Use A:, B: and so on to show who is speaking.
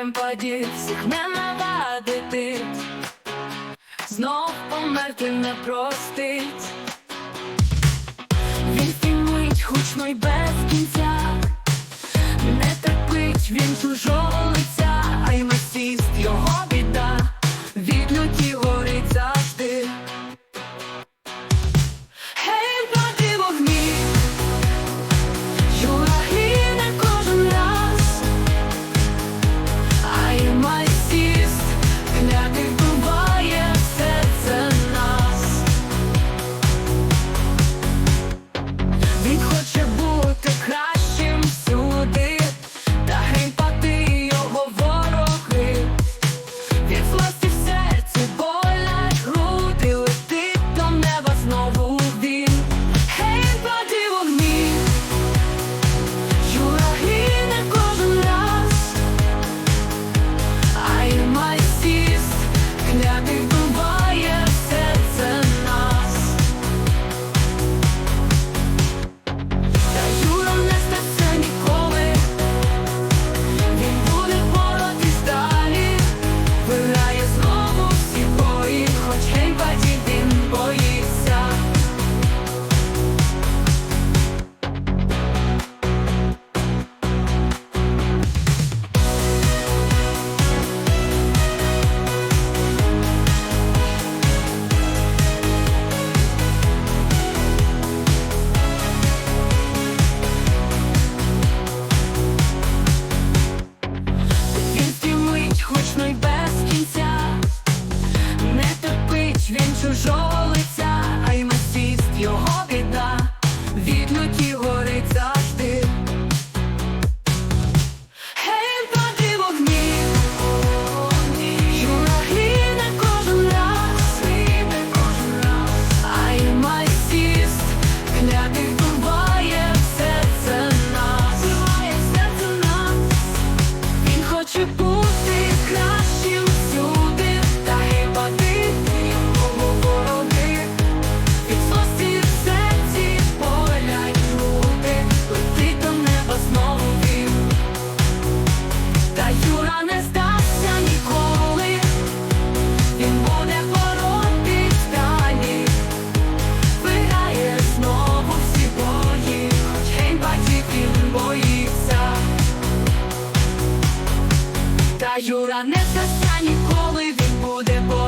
A: емпаді всіх не навадити, знов померти не простить, він фільмить гучно й без кінця, не терпить він чужого. Vico. Юра не застане ніколи він буде бо.